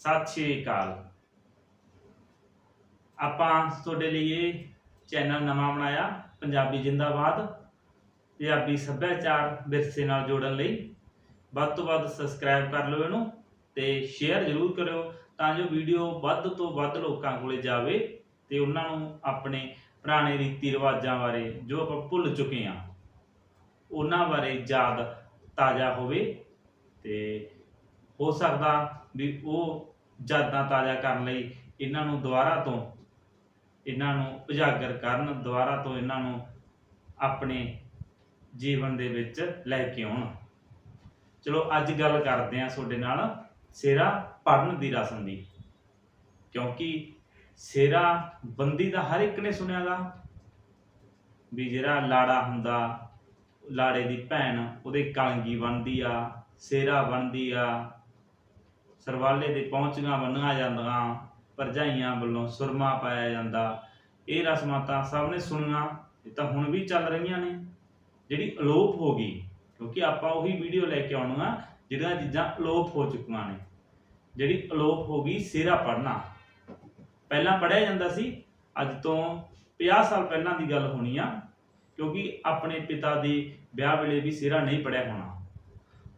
ਸਤਿ ਸ਼੍ਰੀ ਅਕਾਲ। ਆਪਾਂ ਤੁਹਾਡੇ ਲਈ ਇਹ ਚੈਨਲ ਨਵਾਂ ਬਣਾਇਆ, ਪੰਜਾਬੀ ਜਿੰਦਾਬਾਦ। ਪੰਜਾਬੀ ਸੱਭਿਆਚਾਰ ਵਿਰਸੇ ਨਾਲ ਜੋੜਨ ਲਈ। ਵੱਧ ਤੋਂ ਵੱਧ ਸਬਸਕ੍ਰਾਈਬ ਕਰ ਲਓ ਇਹਨੂੰ ਤੇ ਸ਼ੇਅਰ ਜ਼ਰੂਰ ਕਰਿਓ ਤਾਂ ਜੋ ਵੀਡੀਓ ਵੱਧ ਤੋਂ ਵੱਧ ਲੋਕਾਂ ਕੋਲੇ ਜਾਵੇ ਤੇ ਉਹਨਾਂ ਨੂੰ ਆਪਣੇ ਪੁਰਾਣੇ ਰੀਤੀ ਰਿਵਾਜਾਂ ਬਾਰੇ ਜੋ ਆਪਾਂ ਭੁੱਲ ਚੁੱਕੇ ਹਾਂ, ਉਹਨਾਂ ਬਾਰੇ ਯਾਦ ਤਾਜ਼ਾ ਹੋਵੇ ਤੇ ਹੋ ਸਕਦਾ ਵੀ ਉਹ ਯਾਦਾਂ ਤਾਜ਼ਾ ਕਰਨ ਲਈ ਇਹਨਾਂ ਨੂੰ ਦੁਬਾਰਾ ਤੋਂ, ਇਹਨਾਂ ਨੂੰ ਉਜਾਗਰ ਕਰਨ, ਦੁਬਾਰਾ ਤੋਂ ਇਹਨਾਂ ਨੂੰ ਆਪਣੇ ਜੀਵਨ ਦੇ ਵਿੱਚ ਲੈ ਕੇ ਆਉਣ। ਚਲੋ ਅੱਜ ਗੱਲ ਕਰਦੇ ਹਾਂ ਤੁਹਾਡੇ ਨਾਲ ਸੇਰਾ ਪੜਨ ਦੀ ਰਸਮ ਦੀ। ਕਿਉਂਕਿ ਸੇਰਾ ਬੰਦੀ ਦਾ ਹਰ ਇੱਕ ਨੇ ਸੁਣਿਆਗਾ ਵੀ ਜਿਹੜਾ ਲਾੜਾ ਹੁੰਦਾ, ਲਾੜੇ ਦੀ ਭੈਣ ਉਹਦੇ ਕਲਗੀ ਬਣਦੀ ਆ ਸੇਰਾ ਬਣਦੀ ਆ ਸਰਵਾਲੇ ਦੇ ਪਹੁੰਚੀਆਂ ਬੰਨੀਆਂ ਜਾਂਦੀਆਂ ਪਰਜਾਈਆਂ ਵੱਲੋਂ ਸੁਰਮਾ ਪਾਇਆ ਜਾਂਦਾ। ਇਹ ਰਸਮਾਂ ਤਾਂ ਸਭ ਨੇ ਸੁਣੀਆਂ, ਇਹ ਤਾਂ ਹੁਣ ਵੀ ਚੱਲ ਰਹੀਆਂ ਨੇ। ਜਿਹੜੀ ਅਲੋਪ ਹੋ ਗਈ, ਕਿਉਂਕਿ ਆਪਾਂ ਉਹੀ ਵੀਡੀਓ ਲੈ ਕੇ ਆਉਣੀਆਂ, ਜਿਹੜੀਆਂ ਚੀਜ਼ਾਂ ਅਲੋਪ ਹੋ ਚੁੱਕੀਆਂ ਨੇ। ਜਿਹੜੀ ਅਲੋਪ ਹੋ ਗਈ, ਸਿਹਰਾ ਪੜਨਾ ਪਹਿਲਾਂ ਪੜਿਆ ਜਾਂਦਾ ਸੀ, ਅੱਜ ਤੋਂ 50 ਸਾਲ ਪਹਿਲਾਂ ਦੀ ਗੱਲ ਹੋਣੀ ਆ, ਕਿਉਂਕਿ ਆਪਣੇ ਪਿਤਾ ਦੇ ਵਿਆਹ ਵੇਲੇ ਵੀ ਸਿਹਰਾ ਨਹੀਂ ਪੜਿਆ ਹੋਣਾ।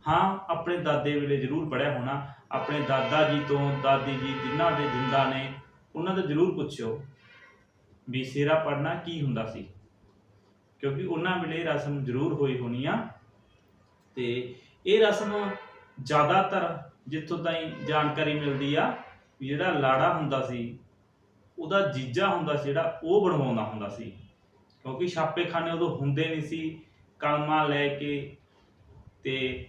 ਹਾਂ, ਆਪਣੇ ਦਾਦੇ ਵੇਲੇ ਜ਼ਰੂਰ ਪੜਿਆ ਹੋਣਾ ਆਪਣੇ ਦਾਦਾ ਜੀ ਤੋਂ, ਦਾਦੀ ਜੀ ਜਿਨ੍ਹਾਂ ਦੇ ਜਿੰਦਾ ਨੇ, ਉਹਨਾਂ ਤੋਂ ਜ਼ਰੂਰ ਪੁੱਛਿਓ ਵੀ ਸਿਹਰਾ ਪੜਨਾ ਕੀ ਹੁੰਦਾ ਸੀ। ਕਿਉਂਕਿ ਉਹਨਾਂ ਵੇਲੇ ਰਸਮ ਜ਼ਰੂਰ ਹੋਈ ਹੋਣੀ ਆ। ਤੇ ਇਹ ਰਸਮ ਜ਼ਿਆਦਾਤਰ ਜਿੱਥੋਂ ਤਾਈਂ ਜਾਣਕਾਰੀ ਮਿਲਦੀ ਆ ਵੀ ਜਿਹੜਾ ਲਾੜਾ ਹੁੰਦਾ ਸੀ, ਉਹਦਾ ਜੀਜਾ ਹੁੰਦਾ ਸੀ, ਜਿਹੜਾ ਉਹ ਬਣਵਾਉਂਦਾ ਹੁੰਦਾ ਸੀ। ਕਿਉਂਕਿ ਛਾਪੇਖਾਨੇ ਉਦੋਂ ਹੁੰਦੇ ਨਹੀਂ ਸੀ, ਕਲਮਾਂ ਲੈ ਕੇ ਤੇ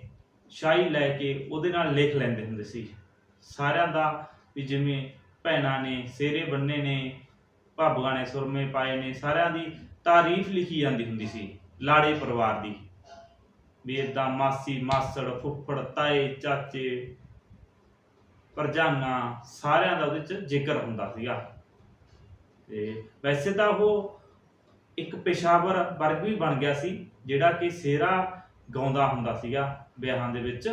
ਸ਼ਾਹੀ ਲੈ ਕੇ ਉਹਦੇ ਨਾਲ ਲਿਖ ਲੈਂਦੇ ਹੁੰਦੇ ਸੀ। ਸਾਰਿਆਂ ਦਾ ਵੀ ਜਿਵੇਂ ਭੈਣਾਂ ਨੇ, ਸੇਰੇ ਬੰਨੇ ਨੇ, ਭਾਬੂਆਂ ਨੇ ਸੁਰਮੇ ਪਾਏ ਨੇ, ਸਾਰਿਆਂ ਦੀ ਤਾਰੀਫ ਲਿਖੀ ਜਾਂਦੀ ਹੁੰਦੀ ਸੀ, ਲਾੜੇ ਪਰਿਵਾਰ ਦੀ। ਵੀ ਇਦਾਂ ਮਾਸੀ, ਮਾਸੜ, ਫੁੱਫੜ, ਤਾਏ, ਚਾਚੇ ਪਰਜਾਨਾ ਸਾਰਿਆਂ ਦਾ ਉਹਦੇ ਚ ਜ਼ਿਕਰ ਹੁੰਦਾ ਸੀਗਾ। ਤੇ ਵੈਸੇ ਤਾਂ ਉਹ ਇੱਕ ਪੇਸ਼ਾਵਰ ਵਰਗ ਵੀ ਬਣ ਗਿਆ ਸੀ, ਜਿਹੜਾ ਕਿ ਸੇਰਾ ਗਾਉਂਦਾ ਹੁੰਦਾ ਸੀਗਾ ਵਿਆਹਾਂ ਦੇ ਵਿੱਚ।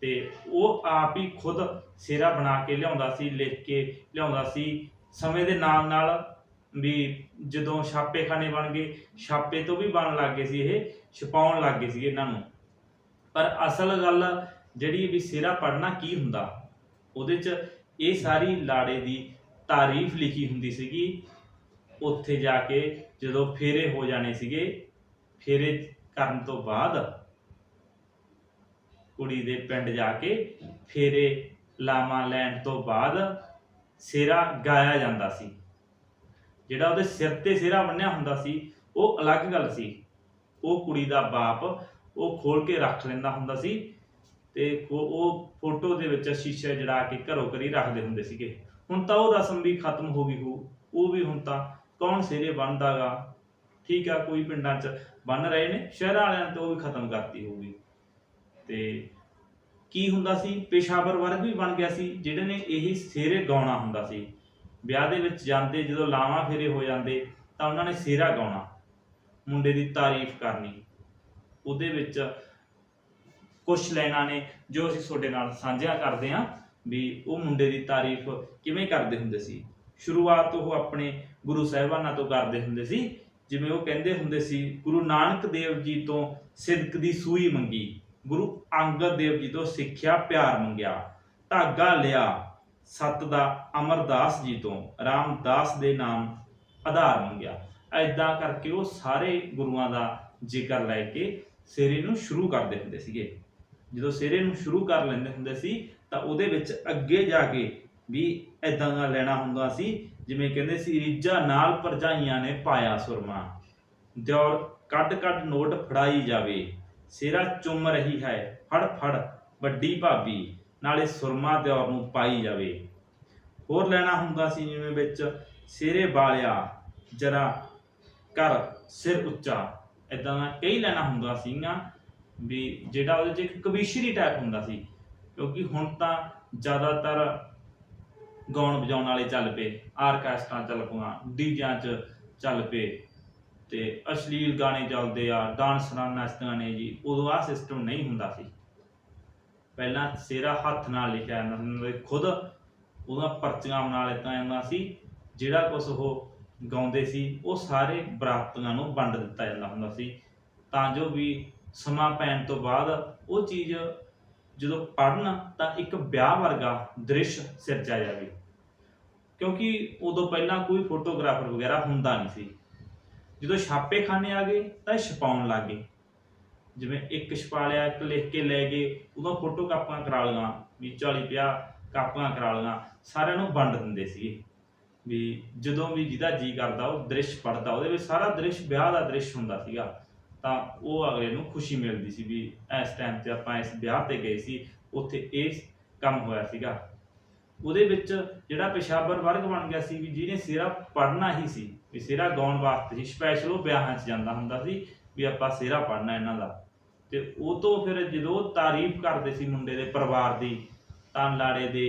ਤੇ ਉਹ ਆਪ ਹੀ ਖੁਦ ਸਿਹਰਾ ਬਣਾ ਕੇ ਲਿਆਉਂਦਾ ਸੀ, ਲਿਖ ਕੇ ਲਿਆਉਂਦਾ ਸੀ। ਸਮੇਂ ਦੇ ਨਾਲ ਨਾਲ ਵੀ ਜਦੋਂ ਛਾਪੇਖਾਨੇ ਬਣ ਗਏ, ਛਾਪੇ ਤੋਂ ਵੀ ਬਣਨ ਲੱਗ ਗਏ ਸੀ ਇਹ, ਛਪਾਉਣ ਲੱਗ ਗਏ ਸੀ ਇਹਨਾਂ ਨੂੰ। ਪਰ ਅਸਲ ਗੱਲ ਜਿਹੜੀ ਵੀ ਸਿਹਰਾ ਪੜਨਾ ਕੀ ਹੁੰਦਾ, ਉਹਦੇ ਚ ਇਹ ਸਾਰੀ ਲਾੜੇ ਦੀ ਤਾਰੀਫ ਲਿਖੀ ਹੁੰਦੀ ਸੀਗੀ। ਉੱਥੇ ਜਾ ਕੇ ਜਦੋਂ ਫੇਰੇ ਹੋ ਜਾਣੇ ਸੀਗੇ, ਫੇਰੇ ਕਰਨ ਤੋਂ ਬਾਅਦ ਕੁੜੀ ਦੇ ਪਿੰਡ ਜਾ ਕੇ ਫੇਰੇ ਲਾਮਾ ਲੈਣ ਤੋਂ ਬਾਅਦ ਸਿਰਾ ਗਾਇਆ ਜਾਂਦਾ ਸੀ। ਜਿਹੜਾ ਉਹਦੇ ਸਿਰ ਤੇ ਸਿਰਾ ਬੰਨਿਆ ਹੁੰਦਾ ਸੀ, ਉਹ ਅਲੱਗ ਗੱਲ ਸੀ। ਉਹ ਕੁੜੀ ਦਾ ਬਾਪ ਉਹ ਖੋਲ ਕੇ ਰੱਖ ਲੈਂਦਾ ਹੁੰਦਾ ਸੀ ਤੇ ਉਹ- ਫੋਟੋ ਦੇ ਵਿੱਚ ਸ਼ੀਸ਼ੇ ਜੜਾ ਕੇ ਘਰੋਂ ਘਰੀ ਰੱਖਦੇ ਹੁੰਦੇ ਸੀਗੇ। ਹੁਣ ਤਾਂ ਉਹ ਰਸਮ ਵੀ ਖਤਮ ਹੋ ਗਈ ਹੋ ਉਹ ਵੀ ਹੁਣ ਤਾਂ ਕੌਣ ਸਿਰੇ ਬੰਨਦਾਗਾ? ਠੀਕ ਆ, ਕੋਈ ਪਿੰਡਾਂ 'ਚ ਬੰਨ ਰਹੇ ਨੇ, ਸ਼ਹਿਰਾਂ ਵਾਲਿਆਂ ਨੇ ਉਹ ਵੀ ਖਤਮ ਕਰਤੀ ਹੋਊਗੀ। ਤੇ ਕੀ ਹੁੰਦਾ ਸੀ, ਪੇਸ਼ਾਵਰ ਵਰਗ ਵੀ ਬਣ ਗਿਆ ਸੀ, ਜਿਹੜੇ ਨੇ ਇਹੀ ਸੇਰੇ ਗਾਉਣਾ ਹੁੰਦਾ ਸੀ। ਵਿਆਹ ਦੇ ਵਿੱਚ ਜਾਂਦੇ, ਜਦੋਂ ਲਾਵਾਂ ਫੇਰੇ ਹੋ ਜਾਂਦੇ, ਤਾਂ ਉਹਨਾਂ ਨੇ ਸੇਰਾ ਗਾਉਣਾ, ਮੁੰਡੇ ਦੀ ਤਾਰੀਫ ਕਰਨੀ। ਉਹਦੇ ਵਿੱਚ ਕੁਝ ਲੈਣਾ ਨੇ, ਜੋ ਅਸੀਂ ਤੁਹਾਡੇ ਨਾਲ ਸਾਂਝਾ ਕਰਦੇ ਹਾਂ, ਵੀ ਉਹ ਮੁੰਡੇ ਦੀ ਤਾਰੀਫ ਕਿਵੇਂ ਕਰਦੇ ਹੁੰਦੇ ਸੀ। ਸ਼ੁਰੂਆਤ ਉਹ ਆਪਣੇ ਗੁਰੂ ਸਾਹਿਬਾਨਾਂ ਤੋਂ ਕਰਦੇ ਹੁੰਦੇ ਸੀ ਜਿਵੇਂ ਉਹ ਕਹਿੰਦੇ ਹੁੰਦੇ ਸੀ, ਗੁਰੂ ਨਾਨਕ ਦੇਵ ਜੀ ਤੋਂ ਸਿਦਕ ਦੀ ਸੂਈ ਮੰਗੀ, ਗੁਰੂ ਅੰਗਦ ਦੇਵ ਜੀ ਤੋਂ ਸਿੱਖਿਆ, ਪਿਆਰ ਮੰਗਿਆ, ਧਾਗਾ ਲਿਆ, ਸਤ ਦਾ ਅਮਰਦਾਸ ਜੀ ਤੋਂ ਰਾਮਦਾਸ ਦੇ ਨਾਮ ਆਧਾਰ ਮੰਗਿਆ। ਐਦਾਂ ਕਰਕੇ ਉਹ ਸਾਰੇ ਗੁਰੂਆਂ ਦਾ ਜ਼ਿਕਰ ਲੈ ਕੇ ਸਿਰੇ ਨੂੰ ਸ਼ੁਰੂ ਕਰਦੇ ਹੁੰਦੇ ਸੀਗੇ। ਜਦੋਂ ਸਿਰੇ ਨੂੰ ਸ਼ੁਰੂ ਕਰ ਲੈਂਦੇ ਹੁੰਦੇ ਸੀ, ਤਾਂ ਉਹਦੇ ਵਿੱਚ ਅੱਗੇ ਜਾ ਕੇ ਵੀ ਐਦਾਂ ਦਾ ਲੈਣਾ ਹੁੰਦਾ ਸੀ ਜਿਵੇਂ ਕਹਿੰਦੇ ਸੀ ਰੀਜਾ ਨਾਲ ਪਰਜਾਈਆਂ ਨੇ ਪਾਇਆ ਸੁਰਮਾ। ਦਿਉਰ ਕੱਢ ਕੱਢ ਨੋਟ ਫੜਾਈ ਜਾਵੇ। ਸਿਰਾ ਚੁੰਮ ਰਹੀ ਹੈ, ਫੜ ਫੜ ਵੱਡੀ ਭਾਬੀ, ਨਾਲੇ ਸੁਰਮਾ ਦਿਉਰ ਨੂੰ ਪਾਈ ਜਾਵੇ। ਹੋਰ ਲੈਣਾ ਹੁੰਦਾ ਸੀ ਜਿਵੇਂ ਵਿੱਚ ਸਿਰੇ ਵਾਲਿਆ ਜਰਾ ਕਰ ਸਿਰ ਉੱਚਾ। ਇਦਾਂ ਦਾ ਕਈ ਲੈਣਾ ਹੁੰਦਾ ਸੀਗਾ ਵੀ ਜਿਹੜਾ ਉਹਦੇ ਚ ਇੱਕ ਕਵੀਸ਼ਰੀ ਟਾਈਪ ਹੁੰਦਾ ਸੀ। ਕਿਉਂਕਿ ਹੁਣ ਤਾਂ ਜ਼ਿਆਦਾਤਰ ਗਾਉਣ ਵਜਾਉਣ ਵਾਲੇ ਚੱਲ ਪਏ, ਆਰਕੈਸਟਰਾ ਚੱਲ ਪਈਆਂ ਡੀਜਾਂ 'ਚ ਚੱਲ ਪਏ। ਤੇ ਅਸ਼ਲੀਲ ਗਾਣੇ ਚੱਲਦੇ ਆ, ਡਾਂਸਰਾਂ ਨੱਚਦੀਆਂ ਨੇ ਜੀ, ਉਦੋਂ ਆਹ ਸਿਸਟਮ ਨਹੀਂ ਹੁੰਦਾ ਸੀ। ਪਹਿਲਾਂ ਸਿਹਰਾ ਹੱਥ ਨਾਲ ਲਿਖਿਆ ਜਾਂਦਾ ਸੀ ਖੁਦ ਉਹਦਾ ਪਰਚੀਆਂ ਬਣਾ ਲਿੱਤਾ ਜਾਂਦਾ ਸੀ, ਜਿਹੜਾ ਕੁਝ ਉਹ ਗਾਉਂਦੇ ਸੀ, ਉਹ ਸਾਰੇ ਬਰਾਤੀਆਂ ਨੂੰ ਵੰਡ ਦਿੱਤਾ ਜਾਂਦਾ ਹੁੰਦਾ ਸੀ। ਤਾਂ ਜੋ ਵੀ ਸਮਾਂ ਪੈਣ ਤੋਂ ਬਾਅਦ ਉਹ ਚੀਜ਼ ਜਦੋਂ ਪੜਨ ਤਾਂ ਇੱਕ ਵਿਆਹ ਵਰਗਾ ਦ੍ਰਿਸ਼ ਸਿਰਜਿਆ ਜਾਵੇ। ਕਿਉਂਕਿ ਉਦੋਂ ਪਹਿਲਾਂ ਕੋਈ ਫੋਟੋਗ੍ਰਾਫਰ ਵਗੈਰਾ ਹੁੰਦਾ ਨਹੀਂ ਸੀ। ਜਦੋਂ ਛਾਪੇਖਾਨੇ ਆ ਗਏ ਤਾਂ ਇਹ ਛਪਾਉਣ ਲੱਗ ਗਏ। ਜਿਵੇਂ ਇੱਕ ਛਪਾ ਲਿਆ, ਇੱਕ ਲਿਖ ਕੇ ਲੈ ਗਏ, ਉਦੋਂ ਫੋਟੋ ਕਾਪੀਆਂ ਕਰਾ ਲਈਆਂ, ਵੀ 40 50 ਕਾਪੀਆਂ ਕਰਾ ਲਈਆਂ, ਸਾਰਿਆਂ ਨੂੰ ਵੰਡ ਦਿੰਦੇ ਸੀਗੇ। ਵੀ ਜਦੋਂ ਵੀ ਜਿਹਦਾ ਜੀ ਕਰਦਾ, ਉਹ ਦ੍ਰਿਸ਼ ਪੜਦਾ ਉਹਦੇ ਵਿੱਚ ਸਾਰਾ ਦ੍ਰਿਸ਼ ਵਿਆਹ ਦਾ ਦ੍ਰਿਸ਼ ਹੁੰਦਾ ਸੀਗਾ। ਤਾਂ ਉਹ ਅਗਲੇ ਨੂੰ ਖੁਸ਼ੀ ਮਿਲਦੀ ਸੀ ਵੀ ਇਸ ਟਾਈਮ ਤੇ ਆਪਾਂ ਇਸ ਵਿਆਹ ਤੇ ਗਏ ਸੀ, ਉੱਥੇ ਇਹ ਕੰਮ ਹੋਇਆ ਸੀਗਾ। ਉਹਦੇ ਵਿੱਚ ਜਿਹੜਾ ਪੇਸ਼ਾਵਰ ਵਰਗ ਬਣ ਗਿਆ ਸੀ ਵੀ ਜਿਹਨੇ ਸਿਹਰਾ ਪੜਨਾ ਹੀ ਸੀ, ਵੀ ਸਿਹਰਾ ਗਾਉਣ ਵਾਸਤੇ ਹੀ ਸਪੈਸ਼ਲ ਉਹ ਵਿਆਹਾਂ 'ਚ ਜਾਂਦਾ ਹੁੰਦਾ ਸੀ ਵੀ ਆਪਾਂ ਸਿਹਰਾ ਪੜਨਾ ਇਹਨਾਂ ਦਾ। ਤੇ ਉਹ ਤੋਂ ਫਿਰ ਜਦੋਂ ਤਾਰੀਫ ਕਰਦੇ ਸੀ ਮੁੰਡੇ ਦੇ ਪਰਿਵਾਰ ਦੀ, ਤਾਂ ਲਾੜੇ ਦੇ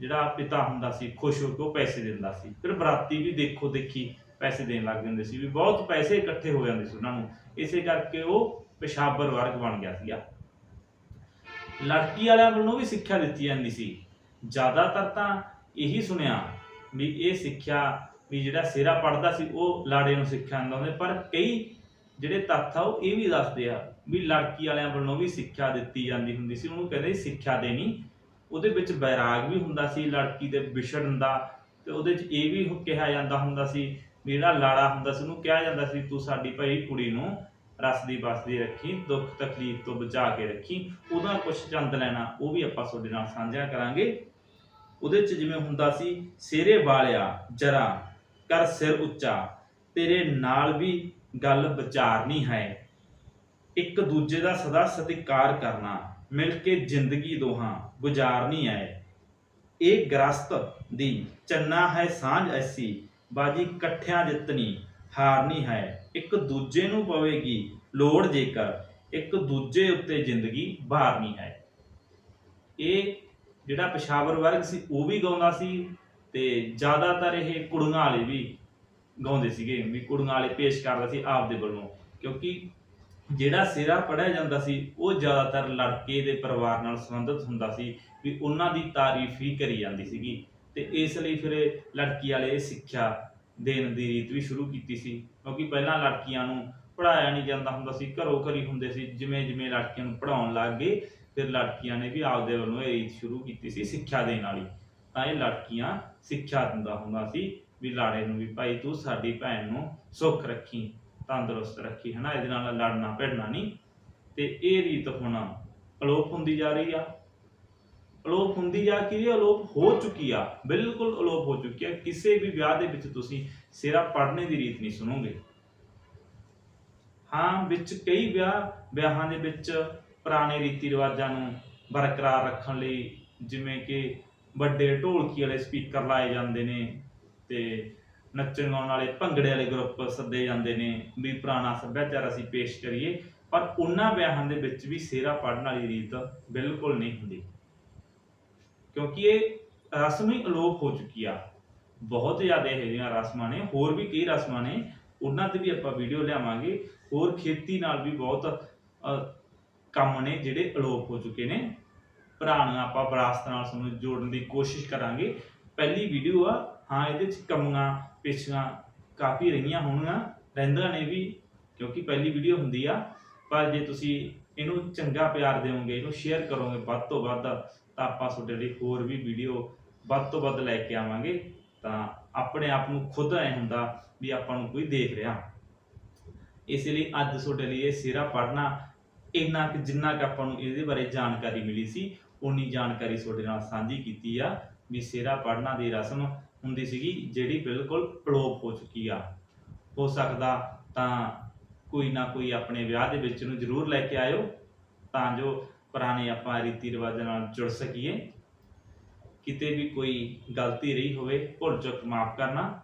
ਜਿਹੜਾ ਪਿਤਾ ਹੁੰਦਾ ਸੀ, ਖੁਸ਼ ਹੋ ਕੇ ਉਹ ਪੈਸੇ ਦਿੰਦਾ ਸੀ। ਫਿਰ ਬਰਾਤੀ ਵੀ ਦੇਖੋ ਦੇਖੀ ਪੈਸੇ ਦੇਣ ਲੱਗ ਜਾਂਦੇ ਸੀ ਵੀ ਬਹੁਤ ਪੈਸੇ ਇਕੱਠੇ ਹੋ ਜਾਂਦੇ ਸੀ ਉਹਨਾਂ ਨੂੰ। ਇਸੇ ਕਰਕੇ ਉਹ ਪੇਸ਼ਾਵਰ ਵਰਗ ਬਣ ਗਿਆ ਸੀਗਾ। ਲੜਕੀ ਵਾਲਿਆਂ ਵੱਲੋਂ ਵੀ ਸਿੱਖਿਆ ਦਿੱਤੀ ਜਾਂਦੀ ਸੀ। ਜ਼ਿਆਦਾਤਰ ਤਾਂ ਇਹੀ ਸੁਣਿਆ ਵੀ ਇਹ ਸਿੱਖਿਆ ਵੀ ਜਿਹੜਾ ਸਿਰਾ ਪੜਦਾ ਸੀ, ਉਹ ਲਾੜੇ ਨੂੰ ਸਿੱਖਿਆ ਦਿੰਦਾ ਹੁੰਦਾ ਪਰ ਕਈ ਜਿਹੜੇ ਤੱਥ ਆ, ਉਹ ਇਹ ਵੀ ਦੱਸਦੇ ਆ ਵੀ ਲੜਕੀ ਵਾਲਿਆਂ ਵੱਲੋਂ ਵੀ ਸਿੱਖਿਆ ਦਿੱਤੀ ਜਾਂਦੀ ਹੁੰਦੀ ਸੀ। ਉਹਨੂੰ ਕਹਿੰਦੇ ਸਿੱਖਿਆ ਦੇਣੀ। ਉਹਦੇ ਵਿੱਚ ਬੈਰਾਗ ਵੀ ਹੁੰਦਾ ਸੀ, ਲੜਕੀ ਦੇ ਵਿਛੜਨ ਦਾ। ਤੇ ਉਹਦੇ 'ਚ ਇਹ ਵੀ ਕਿਹਾ ਜਾਂਦਾ ਹੁੰਦਾ ਸੀ ਵੀ ਜਿਹੜਾ ਲਾੜਾ ਹੁੰਦਾ ਸੀ, ਉਹਨੂੰ ਕਿਹਾ ਜਾਂਦਾ ਸੀ, ਤੂੰ ਸਾਡੀ ਭਾਈ ਕੁੜੀ ਨੂੰ ਰਸਦੀ ਬਸਦੀ ਰੱਖੀ, ਦੁੱਖ ਤਕਲੀਫ ਤੋਂ ਬਚਾ ਕੇ ਰੱਖੀ, ਉਹਦਾ ਕੁਝ ਚੰਦ ਲੈਣਾ, ਉਹ ਵੀ ਆਪਾਂ ਤੁਹਾਡੇ ਨਾਲ ਸਾਂਝਾ ਕਰਾਂਗੇ। ਉਹਦੇ 'ਚ ਜਿਵੇਂ ਹੁੰਦਾ ਸੀ ਸਿਰੇ ਵਾਲਿਆ, ਜਰਾ, ਕਰ ਸਿਰ ਉੱਚਾ, ਤੇਰੇ ਨਾਲ ਵੀ ਗੱਲ ਵਿਚਾਰਨੀ ਹੈ। ਇੱਕ ਦੂਜੇ ਦਾ ਸਦਾ ਸਤਿਕਾਰ ਕਰਨਾ, ਮਿਲ ਕੇ ਜ਼ਿੰਦਗੀ ਦੋਹਾਂ ਗੁਜ਼ਾਰਨੀ ਹੈ। ਇਹ ਗ੍ਰਸਤ ਦੀ ਚੰਨਾ ਹੈ ਸਾਂਝ ਐਸੀ ਬਾਜੀ ਇਕੱਠਿਆਂ ਜਿੱਤਣੀ ਹਾਰਨੀ ਹੈ। ਇੱਕ ਦੂਜੇ ਨੂੰ ਪਵੇਗੀ ਲੋੜ ਜੇਕਰ, ਇੱਕ ਦੂਜੇ ਉੱਤੇ ਜ਼ਿੰਦਗੀ ਭਾਰਨੀ ਹੈ। ਇਹ ਜਿਹੜਾ ਪਸ਼ਾਵਰ ਵਰਗ ਸੀ, ਉਹ ਵੀ ਗਾਉਂਦਾ ਸੀ ਤੇ ਜ਼ਿਆਦਾਤਰ ਇਹ ਕੁੜੀਆਂ ਵਾਲੇ ਵੀ ਗਾਉਂਦੇ ਸੀਗੇ, ਵੀ ਕੁੜੀਆਂ ਵਾਲੇ ਪੇਸ਼ ਕਰਦਾ ਸੀ ਆਪ ਦੇ ਵੱਲੋਂ। ਕਿਉਂਕਿ ਜਿਹੜਾ ਸਿਰਾ ਪੜਿਆ ਜਾਂਦਾ ਸੀ, ਉਹ ਜ਼ਿਆਦਾਤਰ ਲੜਕੇ ਦੇ ਪਰਿਵਾਰ ਨਾਲ ਸੰਬੰਧਿਤ ਹੁੰਦਾ ਸੀ, ਵੀ ਉਹਨਾਂ ਦੀ ਤਾਰੀਫ ਹੀ ਕਰੀ ਜਾਂਦੀ ਸੀਗੀ। ਤੇ ਇਸ ਲਈ ਫਿਰ ਇਹ ਲੜਕੀ ਵਾਲੇ ਇਹ ਸਿੱਖਿਆ ਦੇਣ ਦੀ ਰੀਤ ਵੀ ਸ਼ੁਰੂ ਕੀਤੀ ਸੀ। ਕਿਉਂਕਿ ਪਹਿਲਾਂ ਲੜਕੀਆਂ ਨੂੰ ਪੜਾਇਆ ਨਹੀਂ ਜਾਂਦਾ ਹੁੰਦਾ ਸੀ, ਘਰੋਂ ਘਰੀ ਹੁੰਦੇ ਸੀ, ਜਿਵੇਂ ਜਿਵੇਂ ਲੜਕੀਆਂ ਨੂੰ ਪੜਾਉਣ ਲੱਗ ਗਏ, ਫਿਰ ਲੜਕੀਆਂ ਨੇ ਵੀ ਆਪਦੇ ਵੱਲੋਂ ਇਹ ਰੀਤ ਸ਼ੁਰੂ ਕੀਤੀ ਸੀ ਸਿੱਖਿਆ ਦੇਣ ਵਾਲੀ। ਤਾਂ ਇਹ ਲੜਕੀਆਂ ਸਿੱਖਿਆ ਦਿੰਦਾ ਹੁੰਦਾ ਸੀ ਵੀ ਲਾੜੇ ਨੂੰ ਵੀ, ਭਾਈ ਤੂੰ ਸਾਡੀ ਭੈਣ ਨੂੰ ਸੁੱਖ ਰੱਖੀ, ਤੰਦਰੁਸਤ ਰੱਖੀ, ਹਨਾ? ਇਹਦੇ ਨਾਲ ਲੜਨਾ ਭਿੜਨਾ ਨਹੀਂ। ਤੇ ਇਹ ਰੀਤ ਹੁਣ ਅਲੋਪ ਹੁੰਦੀ ਜਾ ਰਹੀ ਆ। ਅਲੋਪ ਹੁੰਦੀ ਜਾ ਕਿ ਅਲੋਪ ਹੋ ਚੁੱਕੀ ਆ। ਬਿਲਕੁਲ ਅਲੋਪ ਹੋ ਚੁੱਕੀ ਆ। ਕਿਸੇ ਵੀ ਵਿਆਹ ਦੇ ਵਿੱਚ ਤੁਸੀਂ ਸਿਰਾ ਪੜਨੇ ਦੀ ਰੀਤ ਨਹੀਂ ਸੁਣੋਗੇ। ਹਾਂ, ਵਿੱਚ ਕਈ ਵਿਆਹ, ਵਿਆਹਾਂ ਦੇ ਵਿੱਚ ਪੁਰਾਣੇ ਰੀਤੀ ਰਿਵਾਜਾਂ ਨੂੰ ਬਰਕਰਾਰ ਰੱਖਣ ਲਈ ਜਿਵੇਂ ਕਿ ਵੱਡੇ ਢੋਲਕੀ ਵਾਲੇ ਸਪੀਕਰ ਲਾਏ ਜਾਂਦੇ ਨੇ ਤੇ ਨੱਚਣ ਗਾਉਣ ਵਾਲੇ ਭੰਗੜੇ ਵਾਲੇ ਗਰੁੱਪ ਸੱਦੇ ਜਾਂਦੇ ਨੇ ਵੀ ਪੁਰਾਣਾ ਸੱਭਿਆਚਾਰ ਅਸੀਂ ਪੇਸ਼ ਕਰੀਏ। ਪਰ ਉਹਨਾਂ ਵਿਆਹਾਂ ਦੇ ਵਿੱਚ ਵੀ ਸਿਹਰਾ ਪੜਨ ਵਾਲੀ ਰੀਤ ਬਿਲਕੁਲ ਨਹੀਂ ਹੁੰਦੀ। ਕਿਉਂਕਿ ਇਹ ਰਸਮ ਹੀ ਅਲੋਪ ਹੋ ਚੁੱਕੀ ਆ। ਬਹੁਤ ਜ਼ਿਆਦਾ ਇਹੋ ਜਿਹੀਆਂ ਰਸਮਾਂ ਨੇ, ਹੋਰ ਵੀ ਕਈ ਰਸਮਾਂ ਨੇ, ਉਹਨਾਂ ਤੇ ਵੀ ਆਪਾਂ ਵੀਡੀਓ ਲਿਆਵਾਂਗੇ। ਹੋਰ ਖੇਤੀ ਨਾਲ ਵੀ ਬਹੁਤ ਕੰਮ ਨੇ ਜਿਹੜੇ ਅਲੋਪ ਹੋ ਚੁੱਕੇ ਨੇ। ਭਰਾ ਪੁਰਾਣੀਆਂ ਆਪਾਂ ਵਿਰਾਸਤ ਨਾਲ ਤੁਹਾਨੂੰ ਜੋੜਨ ਦੀ ਕੋਸ਼ਿਸ਼ ਕਰਾਂਗੇ। ਪਹਿਲੀ ਵੀਡੀਓ ਆ, ਹਾਂ, ਇਹਦੇ ਚ ਕਮੀਆਂ ਪੇਸ਼ੀਆਂ ਕਾਫੀ ਰਹੀਆਂ ਹੋਣਗੀਆਂ, ਰਹਿੰਦੀਆਂ ਨੇ ਵੀ, ਕਿਉਂਕਿ ਪਹਿਲੀ ਵੀਡੀਓ ਹੁੰਦੀ ਆ। ਪਰ ਜੇ ਤੁਸੀਂ ਇਹਨੂੰ ਚੰਗਾ ਪਿਆਰ ਦਿਓਗੇ, ਇਹਨੂੰ ਸ਼ੇਅਰ ਕਰੋਗੇ ਵੱਧ ਤੋਂ ਵੱਧ ਤਾਂ ਆਪਾਂ ਤੁਹਾਡੇ ਲਈ ਹੋਰ ਵੀ ਵੀਡੀਓ ਵੱਧ ਤੋਂ ਵੱਧ ਲੈ ਕੇ ਆਵਾਂਗੇ। ਤਾਂ ਆਪਣੇ ਆਪ ਨੂੰ ਖੁਦ ਐ ਹੁੰਦਾ ਵੀ ਆਪਾਂ ਨੂੰ ਕੋਈ ਦੇਖ ਰਿਹਾ। ਇਸ ਲਈ ਅੱਜ ਤੁਹਾਡੇ ਲਈ ਇਹ ਸਿਰਾ ਪੜਨਾ ਇੰਨਾ ਕਿ ਜਿੰਨਾ ਕਿ ਆਪਾਂ ਨੂੰ ਇਹਦੇ ਬਾਰੇ ਜਾਣਕਾਰੀ ਮਿਲੀ ਸੀ ਉਨੀ ਜਾਣਕਾਰੀ ਤੁਹਾਡੇ ਨਾਲ ਸਾਂਝੀ ਕੀਤੀ ਆ ਵੀ ਸਿਰਾ ਪੜਨਾ ਦੀ ਰਸਮ ਹੁੰਦੀ ਸੀਗੀ, ਜਿਹੜੀ ਬਿਲਕੁਲ ਅਲੋਪ ਹੋ ਚੁੱਕੀ ਆ। ਹੋ ਸਕਦਾ ਤਾਂ ਕੋਈ ਨਾ ਕੋਈ ਆਪਣੇ ਵਿਆਹ ਦੇ ਵਿੱਚ ਨੂੰ ਜ਼ਰੂਰ ਲੈ ਕੇ ਆਇਓ। ਤਾਂ ਜੋ ਪੁਰਾਣੇ ਆਪਾਂ ਰੀਤੀ ਰਿਵਾਜਾਂ ਨਾਲ ਜੁੜ ਸਕੀਏ। ਕਿਤੇ ਵੀ ਕੋਈ ਗਲਤੀ ਰਹੀ ਹੋਵੇ, ਭੁੱਲ ਚੁੱਕ ਮਾਫ ਕਰਨਾ।